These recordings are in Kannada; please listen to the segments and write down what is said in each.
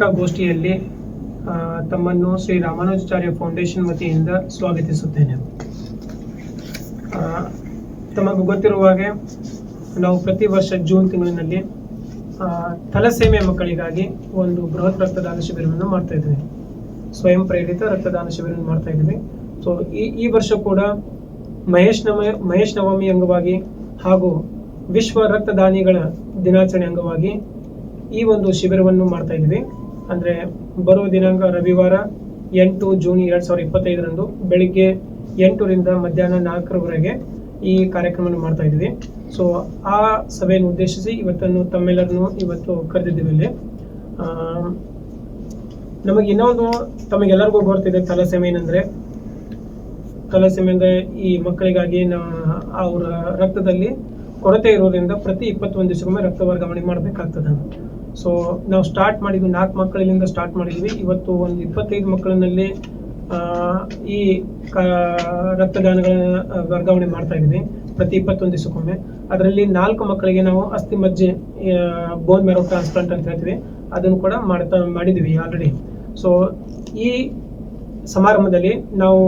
ಪತ್ರಿಕಾಗೋಷ್ಠಿಯಲ್ಲಿ ತಮ್ಮನ್ನು ಶ್ರೀ ರಾಮಾನುಜಾಚಾರ್ಯ ಫೌಂಡೇಶನ್ ವತಿಯಿಂದ ಸ್ವಾಗತಿಸುತ್ತೇನೆ. ತಮಗೆ ಗೊತ್ತಿರುವ ಹಾಗೆ ನಾವು ಪ್ರತಿ ವರ್ಷ ಜೂನ್ ತಿಂಗಳಿನಲ್ಲಿ ತಲಸೇಮೆಯ ಮಕ್ಕಳಿಗಾಗಿ ಒಂದು ಬೃಹತ್ ರಕ್ತದಾನ ಶಿಬಿರವನ್ನು ಮಾಡ್ತಾ ಇದ್ವಿ ಸ್ವಯಂ ಪ್ರೇರಿತ ರಕ್ತದಾನ ಶಿಬಿರವನ್ನು ಮಾಡ್ತಾ ಇದ್ವಿ ಸೊ ಈ ಈ ವರ್ಷ ಕೂಡ ಮಹೇಶ್ ನವ ಮಹೇಶ್ ನವಮಿ ಅಂಗವಾಗಿ ಹಾಗೂ ವಿಶ್ವ ರಕ್ತದಾನಿಗಳ ದಿನಾಚರಣೆ ಅಂಗವಾಗಿ ಈ ಒಂದು ಶಿಬಿರವನ್ನು ಮಾಡ್ತಾ ಇದ್ವಿ ಅಂದ್ರೆ ಬರುವ ದಿನಾಂಕ ರವಿವಾರ ಎಂಟು ಜೂನ್ ಎರಡ್ ಸಾವಿರದ ಇಪ್ಪತ್ತೈದರಂದು ಬೆಳಿಗ್ಗೆ ಎಂಟರಿಂದ ಮಧ್ಯಾಹ್ನ ನಾಲ್ಕರವರೆಗೆ ಈ ಕಾರ್ಯಕ್ರಮವನ್ನು ಮಾಡ್ತಾ ಇದ್ದೀವಿ. ಸೊ ಆ ಸಭೆಯನ್ನು ಉದ್ದೇಶಿಸಿ ಇವತ್ತನ್ನು ತಮ್ಮೆಲ್ಲರನ್ನು ಇವತ್ತು ಕರೆದಿದ್ದೀವಿ ಇಲ್ಲಿ. ನಮಗೆ ಇನ್ನೊಂದು ತಮಗೆಲ್ಲರಿಗೂ ಗೊತ್ತಿದೆ ತಲಸೆಮೆ ಏನಂದ್ರೆ. ತಲಸೆಮೆ ಅಂದ್ರೆ ಈ ಮಕ್ಕಳಿಗಾಗಿ ನಾ- ಅವರ ರಕ್ತದಲ್ಲಿ ಕೊರತೆ ಇರೋದ್ರಿಂದ ಪ್ರತಿ ಇಪ್ಪತ್ತೊಂದು ದಿವಸಕ್ಕೊಮ್ಮೆ ರಕ್ತ ವರ್ಗಾವಣೆ ಮಾಡಬೇಕಾಗ್ತದೆ. ಸೊ ನಾವು ಸ್ಟಾರ್ಟ್ ಮಾಡಿದ್ವಿ, ನಾಲ್ಕು ಮಕ್ಕಳಿಂದ ಸ್ಟಾರ್ಟ್ ಮಾಡಿದ್ವಿ. ಇವತ್ತು ಒಂದು ಇಪ್ಪತ್ತೈದು ಮಕ್ಕಳಿನಲ್ಲಿ ಈ ರಕ್ತದಾನಗಳ ವರ್ಗಾವಣೆ ಮಾಡ್ತಾ ಇದ್ದೀವಿ ಪ್ರತಿ ಇಪ್ಪತ್ತೊಂದು ದಿವಸಕ್ಕೊಮ್ಮೆ. ಅದರಲ್ಲಿ ನಾಲ್ಕು ಮಕ್ಕಳಿಗೆ ನಾವು ಅಸ್ಥಿ ಮಜ್ಜೆ ಬೋನ್ ಮ್ಯಾರೋ ಟ್ರಾನ್ಸ್ಪ್ಲಾಂಟ್ ಅಂತ ಹೇಳ್ತೀವಿ. ಅದನ್ನು ಕೂಡ ಮಾಡ್ತಾ, ಮಾಡಿದ್ವಿ ಆಲ್ರೆಡಿ ಸೊ ಈ ಸಮಾರಂಭದಲ್ಲಿ ನಾವು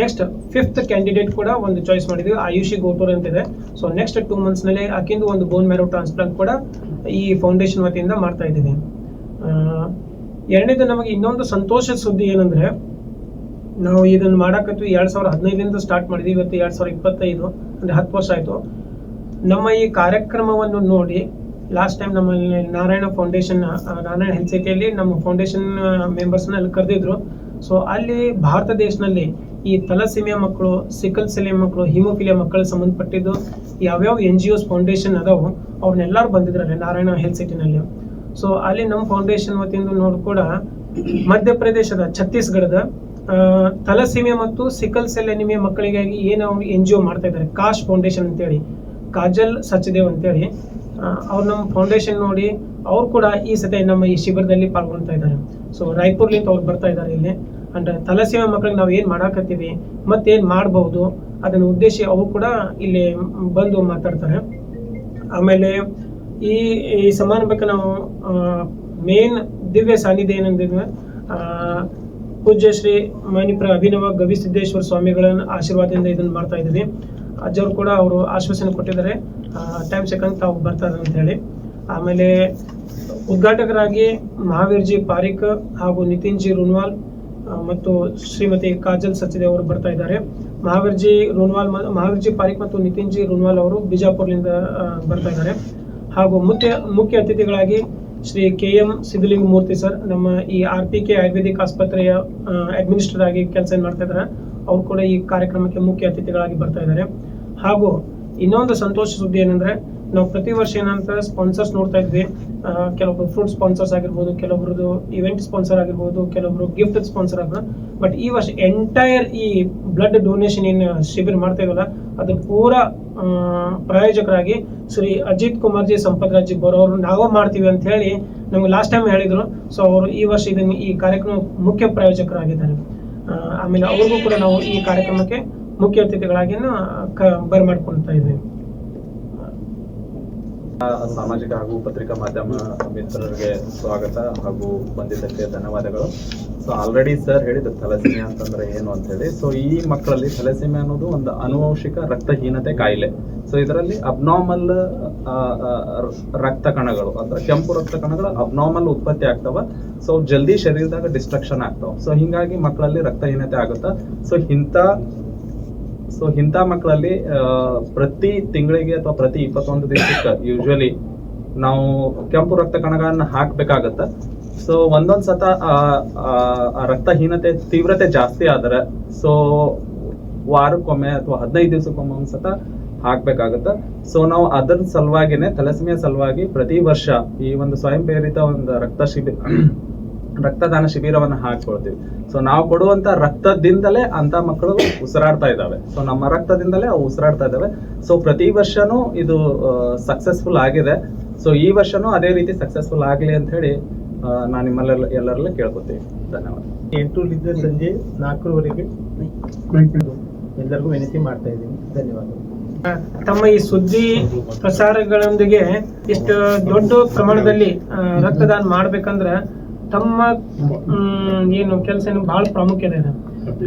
ನೆಕ್ಸ್ಟ್ ಫಿಫ್ತ್ ಕ್ಯಾಂಡಿಡೇಟ್ ಕೂಡ ಒಂದು ಚಾಯ್ಸ್ ಮಾಡಿದ್ವಿ ಆಯುಷಿ ಗೋಟೂರ್ ಅಂತ ಇದೆ ಸೊ ನೆಕ್ಸ್ಟ್ ಟೂ ಮಂತ್ಸ್ನಲ್ಲಿ ಆಕಿಂದು ಒಂದು ಬೋನ್ ಮ್ಯಾರೋ ಟ್ರಾನ್ಸ್ಪ್ಲಾಂಟ್ ಕೂಡ ಈ ಫೌಂಡೇಶನ್ ವತಿಯಿಂದ ಮಾಡ್ತಾ ಇದ್ದೀನಿ ಎರಡನೇದು ನಮಗೆ ಇನ್ನೊಂದು ಸಂತೋಷದ ಸುದ್ದಿ ಏನಂದ್ರೆ, ನಾವು ಇದನ್ನ ಮಾಡಕತ್ವಿ ಎರಡು ಸಾವಿರದ ಹದಿನೈದರಿಂದ ಸ್ಟಾರ್ಟ್ ಮಾಡಿದ್ವಿ ಇವತ್ತು ಎರಡ್ ಸಾವಿರದ ಇಪ್ಪತ್ತೈದು, ಅಂದ್ರೆ ಹತ್ತು ವರ್ಷ ಆಯ್ತು. ನಮ್ಮ ಈ ಕಾರ್ಯಕ್ರಮವನ್ನು ನೋಡಿ ಲಾಸ್ಟ್ ಟೈಮ್ ನಮ್ಮಲ್ಲಿ ನಾರಾಯಣ ಫೌಂಡೇಶನ್ ನಾರಾಯಣ ಹೆಲ್ತ್ ನಮ್ಮ ಫೌಂಡೇಶನ್ ಮೆಂಬರ್ಸ್ನ ಅಲ್ಲಿ ಕರೆದಿದ್ರು. ಸೊ ಅಲ್ಲಿ ಭಾರತ ದೇಶದಲ್ಲಿ ಈ ತಲಸಿಮಿಯಾ ಮಕ್ಕಳು ಸಿಕಲ್ ಸೆಲಿಯಾ ಮಕ್ಕಳು ಹಿಮೋಫಿಲಿಯಾ ಮಕ್ಕಳಿಗೆ ಸಂಬಂಧಪಟ್ಟಿದ್ದು ಯಾವ್ಯಾವ ಎನ್ ಜಿ ಒಸ್ ಫೌಂಡೇಶನ್ ಅದಾವು ಅವ್ರನ್ನೆಲ್ಲರೂ ಬಂದಿದ್ರಲ್ಲಿ ನಾರಾಯಣ ಹೆಲ್ತ್ ಸಿಟಿನಲ್ಲಿ. ಸೊ ಅಲ್ಲಿ ನಮ್ಮ ಫೌಂಡೇಶನ್ ವತಿಯಿಂದ ನೋಡಿ ಕೂಡ ಮಧ್ಯಪ್ರದೇಶದ ಛತ್ತೀಸ್ಗಢದ ಆ, ಥಲಸೀಮಿಯಾ ಮತ್ತು ಸಿಕಲ್ ಸೆಲ್ ಎನಿಮಿಯಾ ಮಕ್ಕಳಿಗಾಗಿ ಏನು ಎನ್ ಜಿ ಒ ಮಾಡ್ತಾ ಇದ್ದಾರೆ. ಕಾಶ್ ಫೌಂಡೇಶನ್ ಅಂತೇಳಿ ಕಾಜಲ್ ಸಚ್ದೇವ್ ಅಂತೇಳಿ. ಅವ್ರು ನಮ್ಮ ಫೌಂಡೇಶನ್ ನೋಡಿ ಅವ್ರು ಕೂಡ ಈ ಸತಿ ನಮ್ಮ ಈ ಶಿಬಿರದಲ್ಲಿ ಪಾಲ್ಗೊಳ್ತಾ ಇದ್ದಾರೆ. ಸೊ ರಾಯ್ಪುರ್ಲಿಂದ ಅವ್ರು ಬರ್ತಾ ಇದ್ದಾರೆ ಇಲ್ಲಿ. ಅಂದ್ರೆ ಥಲಸೀಮಿಯಾ ಮಕ್ಕಳಿಗೆ ನಾವು ಏನು ಮಾಡಾಕತ್ತೀವಿ, ಮತ್ತೇನು ಮಾಡಬಹುದು ಅದನ್ನ ಉದ್ದೇಶ ಅವು ಕೂಡ ಇಲ್ಲಿ ಬಂದು ಮಾತಾಡ್ತಾರೆ. ಆಮೇಲೆ ಈ ಈ ಸಮಾರಂಭಕ್ಕೆ ನಾವು ಮೇನ್ ದಿವ್ಯ ಸಾನ್ನಿಧ್ಯ ಏನಂದ್ರೆ ಪೂಜ್ಯ ಶ್ರೀ ಮಣಿಪುರ ಅಭಿನವ ಗವಿಸಿದ್ದೇಶ್ವರ ಸ್ವಾಮಿಗಳ ಆಶೀರ್ವಾದದಿಂದ ಇದನ್ನು ಮಾಡ್ತಾ ಇದ್ದೀವಿ ಅಜ್ಜವ್ರು ಕೂಡ ಅವರು ಆಶ್ವಾಸನೆ ಕೊಟ್ಟಿದ್ದಾರೆ. ಟೈಮ್ ಸೆಕೆಂಡ್ ತಾವು ಬರ್ತಾರೆ ಅಂತ ಹೇಳಿ ಆಮೇಲೆ ಉದ್ಘಾಟಕರಾಗಿ ಮಹಾವೀರ್ಜಿ ಪಾರಿಕ್ ಹಾಗೂ ನಿತಿನ್ ಜಿ ರುನ್ವಾಲ್ ಮತ್ತು ಶ್ರೀಮತಿ ಕಾಜಲ್ ಸಚ್ಚಿದೆ ಅವರು ಬರ್ತಾ ಇದ್ದಾರೆ. ಮಹಾವೀರ್ಜಿ ರೋನ್ವಾಲ್ ರುನ್ವಾಲ್ ಮ- ಮಹಾವೀರ್ ಪಾರಿಕ್ ಮತ್ತು ನಿತಿನ್ ಜಿ ರುನ್ವಾಲ್ ಅವರು ಬಿಜಾಪುರ್ಲಿಂದ ಬರ್ತಾ ಇದ್ದಾರೆ. ಹಾಗೂ ಮುಖ್ಯ ಮುಖ್ಯ ಅತಿಥಿಗಳಾಗಿ Shri K M Siddalinga Murthy sir, ನಮ್ಮ ಈ ಆರ್ ಪಿ ಕೆ ಆಯುರ್ವೇದಿಕ್ ಆಸ್ಪತ್ರೆಯ ಅಡ್ಮಿನಿಸ್ಟ್ರೇಟರ್ ಆಗಿ ಕೆಲಸ ಮಾಡ್ತಾ ಇದ್ದಾರೆ, ಅವರು ಕೂಡ ಈ ಕಾರ್ಯಕ್ರಮಕ್ಕೆ ಮುಖ್ಯ ಅತಿಥಿಗಳಾಗಿ ಬರ್ತಾ ಇದ್ದಾರೆ. ಹಾಗೂ ಇನ್ನೊಂದು ಸಂತೋಷ ಸುದ್ದಿ ಏನಂದ್ರೆ ನಾವು ಪ್ರತಿ ವರ್ಷ ಏನಂತ ಸ್ಪಾನ್ಸರ್ಸ್ ನೋಡ್ತಾ ಇದ್ವಿ. ಕೆಲವೊಬ್ರು ಫ್ರೂಟ್ ಸ್ಪಾನ್ಸರ್ಸ್ ಆಗಿರ್ಬೋದು ಕೆಲವೊಬ್ರದ್ದು ಇವೆಂಟ್ ಸ್ಪಾನ್ಸರ್ ಆಗಿರ್ಬೋದು ಕೆಲವೊಬ್ರು ಗಿಫ್ಟ್ ಸ್ಪಾನ್ಸರ್ ಆಗ ಬಟ್ ಈ ವರ್ಷ ಎಂಟೈರ್ ಈ ಬ್ಲಡ್ ಡೊನೇಷನ್ ಏನು ಶಿಬಿರ ಮಾಡ್ತಾ ಅದು ಪೂರಾ ಆ, ಪ್ರಾಯೋಜಕರಾಗಿ ಶ್ರೀ ಅಜಿತ್ ಕುಮಾರ್ ಜಿ ಸಂಪತ್ ರಾಜ್ ಬರೋರು ನಾವೇ ಮಾಡ್ತೀವಿ ಅಂತ ಹೇಳಿ ನಮ್ಗೆ ಲಾಸ್ಟ್ ಟೈಮ್ ಹೇಳಿದ್ರು. ಸೊ ಅವರು ಈ ವರ್ಷ ಇದನ್ನ ಈ ಕಾರ್ಯಕ್ರಮ ಮುಖ್ಯ ಪ್ರಾಯೋಜಕರಾಗಿದ್ದಾರೆ. ಆಮೇಲೆ ಅವ್ರಿಗೂ ಕೂಡ ನಾವು ಈ ಕಾರ್ಯಕ್ರಮಕ್ಕೆ ಮುಖ್ಯ ಅತಿಥಿಗಳಾಗಿ ಬರಮಾಡ್ಕೊಳ್ತಾ ಇದ್ದೀವಿ ಸಾಮಾಜಿಕ ಹಾಗೂ ಪತ್ರಿಕಾ ಮಾಧ್ಯಮ ಮಿತ್ರರಿಗೆ ಸ್ವಾಗತ ಹಾಗೂ ಬಂದಿದ್ದಕ್ಕೆ ಧನ್ಯವಾದಗಳು. ಸೊ ಆಲ್ರೆಡಿ ಸರ್ ಹೇಳಿದ್ರು ಥಲಸೀಮಿಯಾ ಅಂತಂದ್ರೆ ಏನು ಅಂತ ಹೇಳಿ. ಸೊ ಈ ಮಕ್ಕಳಲ್ಲಿ ಥಲಸೀಮಿಯಾ ಅನ್ನೋದು ಒಂದು ಅನುವಂಶಿಕ ರಕ್ತಹೀನತೆ ಕಾಯಿಲೆ. ಸೊ ಇದರಲ್ಲಿ ಅಬ್ನಾರ್ಮಲ್ ರಕ್ತ ಕಣಗಳು ಅಂದ್ರೆ ಕೆಂಪು ರಕ್ತ ಕಣಗಳು ಅಬ್ನಾರ್ಮಲ್ ಉತ್ಪತ್ತಿ ಆಗ್ತಾವ. ಸೊ ಜಲ್ದಿ ಶರೀರದಾಗ ಡಿಸ್ಟ್ರಕ್ಷನ್ ಆಗ್ತಾವ. ಸೊ ಹಿಂಗಾಗಿ ಮಕ್ಕಳಲ್ಲಿ ರಕ್ತಹೀನತೆ ಆಗುತ್ತಾ. ಸೊ ಇಂಥ ಸೊ ಇಂಥ ಮಕ್ಕಳಲ್ಲಿ ಪ್ರತಿ ತಿಂಗಳಿಗೆ ಅಥವಾ ಪ್ರತಿ ಇಪ್ಪತ್ತೊಂದು ದಿವಸಕ್ಕೆ ಯೂಶುವಲಿ ನಾವು ಕೆಂಪು ರಕ್ತ ಕಣಗಳನ್ನ ಹಾಕ್ಬೇಕಾಗತ್ತ. ಸೊ ಒಂದೊಂದ್ ಸತ ರಕ್ತಹೀನತೆ ತೀವ್ರತೆ ಜಾಸ್ತಿ ಆದ್ರೆ ಸೊ ವಾರಕ್ಕೊಮ್ಮೆ ಅಥವಾ ಹದಿನೈದು ದಿವಸಕ್ಕೊಮ್ಮೆ ಒಂದ್ ಸತ ಹಾಕ್ಬೇಕಾಗತ್ತ. ಸೊ ನಾವು ಅದರ ಸಲುವಾಗಿನೇ ತಲಸಮಿಯ ಸಲುವಾಗಿ ಪ್ರತಿ ವರ್ಷ ಈ ಒಂದು ಸ್ವಯಂ ಪ್ರೇರಿತ ಒಂದು ರಕ್ತ ಶಿಬಿರ ರಕ್ತದಾನ ಶಿಬಿರವನ್ನ ಹಾಕೊಳ್ತೀವಿ. ಸೊ ನಾವು ಕೊಡುವಂತ ರಕ್ತದಿಂದಲೇ ಅಂತ ಮಕ್ಕಳು ಉಸಿರಾಡ್ತಾ ಇದ್ದಾವೆ. ಸೊ ನಮ್ಮ ರಕ್ತದಿಂದಲೇ ಅವು ಉಸಿರಾಡ್ತಾ ಇದ್ದಾವೆ. ಸೊ ಪ್ರತಿ ವರ್ಷನೂ ಇದು ಸಕ್ಸಸ್ಫುಲ್ ಆಗಿದೆ. ಸೊ ಈ ವರ್ಷನೂ ಅದೇ ರೀತಿ ಸಕ್ಸಸ್ಫುಲ್ ಆಗಲಿ ಅಂತ ಹೇಳಿ ನಾನು ನಿಮ್ಮಲ್ಲೆಲ್ಲ ಎಲ್ಲರಲ್ಲೂ ಕೇಳ್ಕೊತೀವಿ ಧನ್ಯವಾದ. ಎಂಟೂರಿಂದ ಸಂಜೆ ನಾಲ್ಕರವರೆಗೆ ಎಲ್ಲರಿಗೂ ವಿನಂತಿ ಮಾಡ್ತಾ ಇದ್ದೀನಿ. ಧನ್ಯವಾದ. ತಮ್ಮ ಈ ಸುದ್ದಿ ಪ್ರಸಾರಗಳೊಂದಿಗೆ ಇಷ್ಟು ದೊಡ್ಡ ಪ್ರಮಾಣದಲ್ಲಿ ರಕ್ತದಾನ ಮಾಡ್ಬೇಕಂದ್ರ ತಮ್ಮ ಏನು ಕೆಲಸ ಬಹಳ ಪ್ರಾಮುಖ್ಯತೆ ಇದೆ.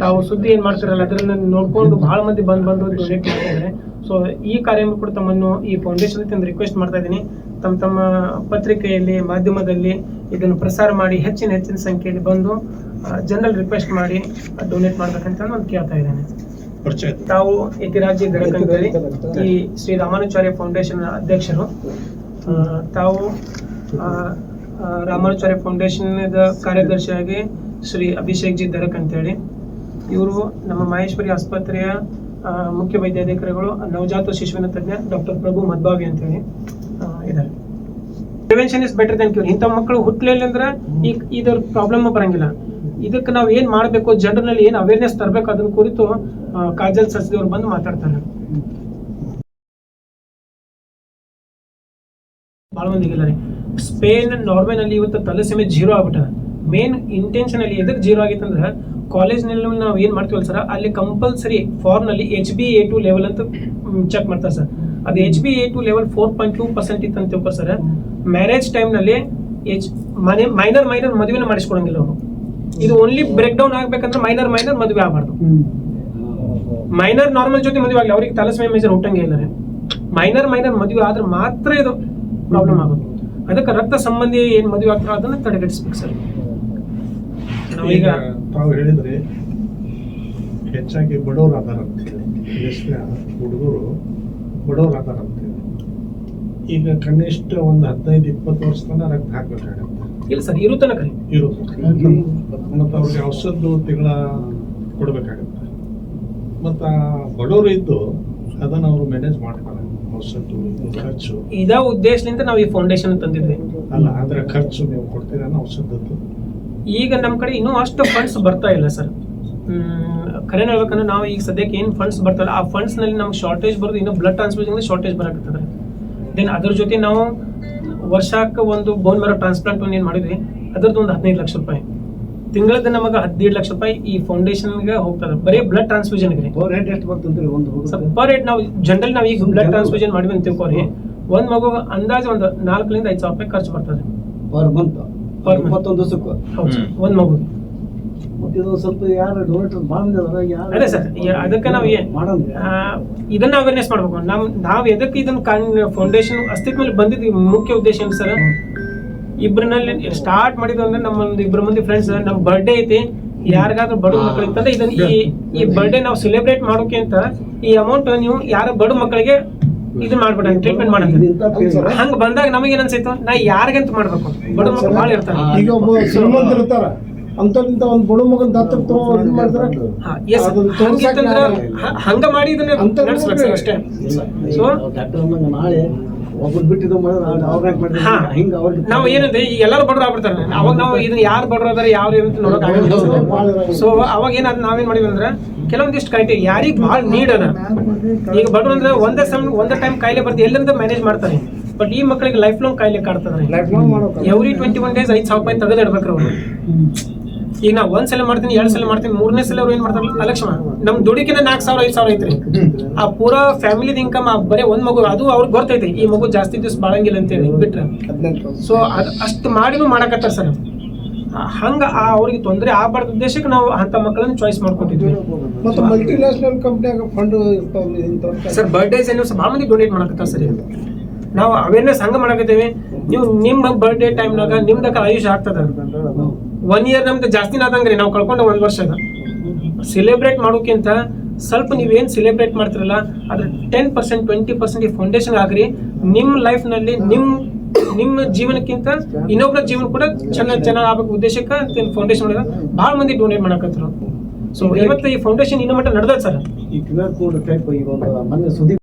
ತಾವು ಸುದ್ದಿ ಏನ್ ಮಾಡ್ತಿರಲ್ಲ ಅದನ್ನ ನೋಡ್ಕೊಂಡು ಬಹಳ ಮಂದಿ ಬಂದ್ ಬಂದು ಡೊನೇಟ್ ಮಾಡ್ತಿದ್ದಾರೆ. ಸೊ ಈ ಕಾರ್ಯ ಕೂಡ ತಮ್ಮನ್ನು ಈ ಫೌಂಡೇಶನ್ ಅಂತ ರಿಕ್ವೆಸ್ಟ್ ಮಾಡ್ತಾ ಇದ್ದೀನಿ. ತಮ್ಮ ತಮ್ಮ ಪತ್ರಿಕೆಯಲ್ಲಿ ಮಾಧ್ಯಮದಲ್ಲಿ ಇದನ್ನು ಪ್ರಸಾರ ಮಾಡಿ ಹೆಚ್ಚಿನ ಹೆಚ್ಚಿನ ಸಂಖ್ಯೆಯಲ್ಲಿ ಬಂದು ಜನರಲ್ ರಿಕ್ವೆಸ್ಟ್ ಮಾಡಿ ಡೊನೇಟ್ ಮಾಡ್ಬೇಕಂತ ನಾನು ಕೇಳ್ತಾ ಇದ್ದೇನೆ. ತಾವು ಯತಿರಾಜಿ ಗಡಕ್ ಅಂತೇಳಿ ಈ ಶ್ರೀ ರಾಮಾನುಚಾರ್ಯ ಫೌಂಡೇಶನ್ ಅಧ್ಯಕ್ಷರು. ತಾವು ರಾಮಾನುಚಾರ್ಯ ಫೌಂಡೇಶನ್ ಕಾರ್ಯದರ್ಶಿಯಾಗಿ ಶ್ರೀ ಅಭಿಷೇಕ್ ಜಿ ದರಕ್ ಅಂತೇಳಿ. ಇವರು ನಮ್ಮ ಮಹೇಶ್ವರಿ ಆಸ್ಪತ್ರೆಯ ಮುಖ್ಯ ವೈದ್ಯಾಧಿಕಾರಿಗಳು, ನವಜಾತ ಶಿಶುವಿನ ತಜ್ಞ ಡಾಕ್ಟರ್ ಪ್ರಭು ಮದ್ಭಾವಿ ಅಂತೇಳಿ ಹೇಳಿ ಇದ್ದಾರೆ. Prevention is better than cure ಇಂಥ ಮಕ್ಕಳು ಹುಟ್ಟಲಿಲ್ಲ ಅಂದ್ರೆ ಈಗ ಇದ್ರ ಪ್ರಾಬ್ಲಮ್ ಬರಂಗಿಲ್ಲ. ಇದಕ್ಕೆ ನಾವು ಏನು ಮಾಡಬೇಕು? ಜನರಲ್ಲಿ ಏನ್ ಅವೇರ್ನೆಸ್ ತರಬೇಕು? ಅದನ್ನ ಕುರಿತು ಕಾಜಲ್ ಸಸ್ದಿ ಬಂದು ಮಾತಾಡ್ತಾರೆ. ಬಹಳ ಮಂದಿಗಿಲ್ಲ ಸ್ಪೇನ್ ನಾರ್ವೆನ್ ಅಲ್ಲಿ ಇವತ್ತು ತಲಸೆಮೆ ಜೀರೋ ಆಗ್ಬಿಟ್ಟ ಮೇನ್ ಇಂಟೆನ್ಷನ್ ಅಲ್ಲಿ ಎದಕ್ಕೆ ಜೀರೋ ಆಗಿತ್ತು ಅಂದ್ರೆ ಕಾಲೇಜ್ನಲ್ಲಿ ನಾವು ಏನ್ ಮಾಡ್ತೀವಲ್ಲ ಸರ್ ಅಲ್ಲಿ compulsory ಫಾರ್ಮ್ನಲ್ಲಿ H B A two level ಅಂತ ಚೆಕ್ ಮಾಡ್ತಾರೆ ಸರ್ ಅದು H B A two level four point two percent ಇತ್ತು ಅಂತ ಸರ್ ಮ್ಯಾರೇಜ್ ಟೈಮ್ನಲ್ಲಿ ಎಚ್ ಮನೆ ಮೈನರ್ ಮೈನರ್ ಮದುವೆನ ಮಾಡಿಸ್ಕೊಡಂಗಿಲ್ಲ ಅವರು. ಇದು ಓನ್ಲಿ ಬ್ರೇಕ್ ಡೌನ್ ಆಗ್ಬೇಕಂದ್ರೆ ಮೈನರ್ ಮೈನರ್ ಮದುವೆ ಆಗಬಾರ್ದು. ಮೈನರ್ ನಾರ್ಮಲ್ ಜೊತೆ ಮದುವೆ ಆಗಲಿ, ಅವ್ರಿಗೆ ತಲಸ್ಮೆ ಮೇಜರ್ ಹುಟ್ಟಂಗೆ ಇಲ್ಲ ಮೈನರ್ ಮೈನರ್ ಮದುವೆ ಆದ್ರೆ ಮಾತ್ರ ಇದು ಪ್ರಾಬ್ಲಮ್ ಆಗುತ್ತೆ. ಅದಕ್ಕೆ ರಕ್ತ ಸಂಬಂಧಿ ಏನ್ ಮದುವೆ ಆಗ್ತಾರೋ ಅದನ್ನ ತಡೆಗಟ್ಟಿಸ್ಬೇಕು ಸರ್. ಈಗ ತಾವು ಹೇಳಿದ್ರೆ ಹೆಚ್ಚಾಗಿ ಬಡವರು ಆಧಾರ ಅಂತೇಳಿ ಹುಡುಗರು ಬಡವರು ಆಧಾರ ಅಂತೇಳಿ ಈಗ ಕನಿಷ್ಠ ಒಂದು ಹದಿನೈದು ಇಪ್ಪತ್ತು ವರ್ಷ ತನಕ ರಕ್ತ ಹಾಕ್ಬೇಕಾಗತ್ತೆ. ಇಲ್ಲ ಸರ್ ಇರು ತನಕ ಇರು ಮತ್ತು ಅವ್ರಿಗೆ ಔಷಧ ತಿಂಗಳ ಕೊಡಬೇಕಾಗತ್ತೆ. ಮತ್ತು ಬಡವರು ಇದ್ದು ಅದನ್ನು ಅವರು ಮ್ಯಾನೇಜ್ ಮಾಡ್ತಾರೆ ಇದು ಖರ್ಚು. ಇದ ಉದ್ದೇಶದಿಂದ ನಾವು ಈ ಫೌಂಡೇಶನ್ ತಂದಿದ್ವಿ. ಅಲ್ಲ ಅಂದ್ರೆ ಖರ್ಚು ನೀವು ಕೊಡ್ತೀರಾ ಔಷಧದ್ದು ಈಗ ನಮ್ಮ ಕಡೆ ಇನ್ನೂ ಅಷ್ಟು ಫಂಡ್ಸ್ ಬರ್ತಾ ಇಲ್ಲ ಸರ್ ಖರೆ ಹೇಳ್ಬೇಕಂದ್ರೆ ನಾವು ಈಗ ಸದ್ಯಕ್ಕೆ ಏನು ಫಂಡ್ಸ್ ಬರ್ತಲ್ಲ ಆ ಫಂಡ್ಸ್ನಲ್ಲಿ ನಮ್ಗೆ ಶಾರ್ಟೇಜ್ ಬರೋದು ಇನ್ನೂ ಬ್ಲಡ್ ಟ್ರಾನ್ಸ್ಫ್ಯೂಷನ್ ಶಾರ್ಟೇಜ್ ಬರಕತ್ತದೆ ದೆನ್ ಅದ್ರ ಜೊತೆ ನಾವು ವರ್ಷಕ್ಕೆ ಒಂದು ಬೋನ್ ಮ್ಯಾರೋ ಟ್ರಾನ್ಸ್ಪ್ಲಾಂಟ್ ಒಂದು ಏನು ಮಾಡಿದ್ವಿ. ಅದ್ರದ್ದು ಒಂದು ಹದಿನೈದು ಲಕ್ಷ ರೂಪಾಯಿ. ತಿಂಗಳದ ನಮಗೆ ಹದಿನೈದು ಲಕ್ಷ ರೂಪಾಯಿ ಈ ಫೌಂಡೇಶನ್ಗೆ ಹೋಗ್ತದೆ. ಬರೀ ಬ್ಲಡ್ ಟ್ರಾನ್ಸ್ಫ್ಯೂಷನ್ಗೆ ರೇಟ್ ಎಷ್ಟು ಬರ್ತಂತ್ರಿ ಒಂದು ಪರ್ ರೇಟ್ ನಾವು ಜನರಲ್ ನಾವು ಈಗ ಬ್ಲಡ್ ಟ್ರಾನ್ಸ್ಫ್ಯೂಷನ್ ಮಾಡಿ ಅಂತ ತಿಳ್ಕೊರಿ ಒಂದ್ ಮಗು ಅಂದಾಜು ಒಂದು ನಾಲ್ಕರಿಂದ ಐದು ಸಾವಿರ ರೂಪಾಯಿ ಖರ್ಚು ಬರ್ತದೆ. Per month per. ಮತ್ತೊಂದು ದಿವಸಕ್ಕೂ? ಹೌದು. ಒಂದ್ ಮಗು. ಮತ್ತೆ ಇದು ಸ್ವಲ್ಪ ಯಾರು ಡೊನೇಟರ್ ಯಾರು ಅದೇ ಸರ್ ಅದಕ್ಕೆ ನಾವು ಏನ್ ಮಾಡಂದ್ರೆ ಆ, ಇದನ್ನ ಅವೇರ್ನೆಸ್ ಮಾಡ್ಬೇಕು. ನಮ್ ನಾವ್ ಎದಕ್ಕೆ ಇದನ್ನ ಫೌಂಡೇಶನ್ ಅಸ್ತಿತ್ವದಲ್ಲಿ ಬಂದಿದ್ವಿ ಮುಖ್ಯ ಉದ್ದೇಶ ಏನು ಸರ್? ಇಬ್ಬರಲ್ಲಿ ಸ್ಟಾರ್ಟ್ ಮಾಡಿದ್ವಿ ಅಂದ್ರೆ ನಮ್ಮ ಒಂದು ಇಬ್ರು ಮಂದಿ ಫ್ರೆಂಡ್ಸ್ ನಮ್ಮ ಬರ್ಡೇ ಐತಿ. ಯಾರಿಗಾದ್ರೂ ಬಡ ಮಕ್ಕಳು ಇತ್ತಂದ್ರೆ ಇದನ್ನ ಈ ಈ ಬರ್ಡೇ ನಾವು ಸೆಲೆಬ್ರೇಟ್ ಮಾಡೋಕೆ ಅಂತ ಈ ಅಮೌಂಟ್ ನೀವು ಯಾರ ಬಡ ಮಕ್ಕಳಿಗೆ ಇದು ಮಾಡ್ಬಿಡ ಟ್ರೀಟ್ಮೆಂಟ್ ಮಾಡಂತ ಹಂಗ ಬಂದಾಗ ನಮಗೆ ಏನನ್ಸೈತು ಅನ್ಸೈತು ನಾ ಯಾರಿಗಂತ ಮಾಡ್ಬೇಕು. ಬಡ ಮಕ್ಕಳು ಭಾಳ ಇರ್ತಾರೆ. ಈಗ ಒಬ್ಬ ಶ್ರೀಮಂತ ಇರ್ತಾರ. ಅಂತಂತ ಒಂದ್ ಬಡ ಮಗನ್ ಇದು ಮಾಡ್ತಾರ. ಹಂಗ ಮಾಡಿ ಇದನ್ನ ಅಷ್ಟೇ. ಸೊ ನಾವು ಏನಂದ್ರೆ ಈಗ ಎಲ್ಲರೂ ಬಡ್ರು ಆಗ್ಬಿಡ್ತಾರೆ. ಅವಾಗ ನಾವು ಇದನ್ನ ಯಾರು ಬಡ್ರು ಅದಾರ ಯಾರು ಅಂತ ನೋಡಕ್ ಆಗಲ್ಲ. ಸೊ ಅವಾಗ ಏನಾದ್ ನಾವೇನ್ ಮಾಡಿದ್ವಿ ಅಂದ್ರೆ ಕೆಲವೊಂದಿಷ್ಟು ಕೈಟಿ ಯಾರಿಗ್ ಭಾಳ ನೀಡ್ ಅದ. ಈಗ ಬಡ್ರು ಅಂದ್ರೆ ಒಂದೇ ಸಮ್ ಒಂದೇ ಟೈಮ್ ಕಾಯಿಲೆ ಬರ್ತೀವಿ ಎಲ್ಲಿಂದ ಮ್ಯಾನೇಜ್ ಮಾಡ್ತಾರೆ. ಬಟ್ ಈ ಮಕ್ಕಳಿಗೆ ಲೈಫ್ ಲಾಂಗ್ ಕಾಯಿಲೆ ಕಾಡ್ತದೆ life every twenty one days ಐದು ಸಾವಿರ ರೂಪಾಯಿ ತೆಗೆದು ಇಡ್ಬೇಕ್ರಿ ಅವ್ರು. ಈಗ ನಾವು ಒಂದ್ ಸಲ ಮಾಡ್ತೀನಿ ಎರಡ್ ಸಲ ಮಾಡ್ತೀನಿ ಮೂರನೇ ಸಲ ಅವ್ರು ಏನ್ ಮಾಡ್ತಾರಲ್ಲ ಅಲಕ್ಷಣ ನಮ್ ದುಡಿಕಿನ ನಾಲ್ಕು ಸಾವಿರ ಐದು ಸಾವಿರ ಐತ್ರಿ. ಆ ಪೂರಾ ಫ್ಯಾಮಿಲಿದ ಇನ್ಕಮ್ ಆ ಬರೇ ಒಂದ್ ಮಗು ಅದು ಅವ್ರಿಗೆ ಗೊತ್ತೈತಿ ಈ ಮಗು ಜಾಸ್ತಿ ದಿವಸ ಬಾಳಂಗಿಲ್ಲ ಅಂತೇಳಿ ಬಿಟ್ರೆ. ಸೊ ಅದ್ ಅಷ್ಟು ಮಾಡಿನೂ ಮಾಡಕತ್ತಾರ ಸರ್ ಹಂಗ ಆ ಅವ್ರಿಗೆ ತೊಂದರೆ ಆಗಬಾರ್ದು ಉದ್ದೇಶಕ್ಕೆ ನಾವು ಅಂತ ಮಕ್ಕಳನ್ನ ಚಾಯ್ಸ್ ಮಾಡ್ಕೊತಿದ್ವಿ ಮತ್ತು ಮಲ್ಟಿ ನ್ಯಾಷನಲ್ ಕಂಪ್ನಿಯಾಗ ಫಂಡ್ ಸರ್ ಬರ್ಡೇಸ್ ಏನು ಭಾಳ ಮಂದಿ ಡೊನೇಟ್ ಮಾಡಕತ್ತಾರ ಸರ್. ನಾವು ಅವೇರ್ನೆಸ್ ಹಂಗ ಮಾಡಕತ್ತೇವೆ. ನೀವು ನಿಮ್ಮ ಬರ್ಡೇ ಟೈಮ್ನಾಗ ನಿಮ್ದಕ್ಕ ಆಯುಷ್ ಆಗ್ತದ. ಒನ್ ಇಯರ್ ನಮ್ದು ಜಾಸ್ತಿನ ಆದಂಗ್ರಿ ನಾವು ಕಳ್ಕೊಂಡ ಒಂದು ವರ್ಷದ. ಸೆಲೆಬ್ರೇಟ್ ಮಾಡೋಕ್ಕಿಂತ ಸ್ವಲ್ಪ ನೀವೇನು ಸೆಲೆಬ್ರೇಟ್ ಮಾಡ್ತಿರಲ್ಲ, ಅದ್ರ ಟೆನ್ ಪರ್ಸೆಂಟ್ ಟ್ವೆಂಟಿ ಪರ್ಸೆಂಟ್ ಈ ಫೌಂಡೇಶನ್ ಆಗ್ರಿ. ನಿಮ್ಮ ಲೈಫ್ನಲ್ಲಿ ನಿಮ್ಮ ನಿಮ್ಮ ಜೀವನಕ್ಕಿಂತ ಇನ್ನೊಬ್ಬರ ಜೀವನ ಕೂಡ ಚೆನ್ನಾಗಿ ಚೆನ್ನಾಗಿ ಆಗಬೇಕು ಉದ್ದೇಶಕ್ಕೆ ಫೌಂಡೇಶನ್ ಭಾಳ ಮಂದಿ ಡೊನೇಟ್ ಮಾಡಕತ್ತರು ಸೊ ಇವತ್ತು ಈ ಫೌಂಡೇಶನ್ ಇನ್ನೂ ಮಟ್ಟ ನಡೆದ ಸರ್. ಈ ಕ್ಯೂ ಆರ್ ಕೋಡ್ ಟೈಪ್ ಈಗ ಒಂದು ಮೊನ್ನೆ ಸುದ್ದಿ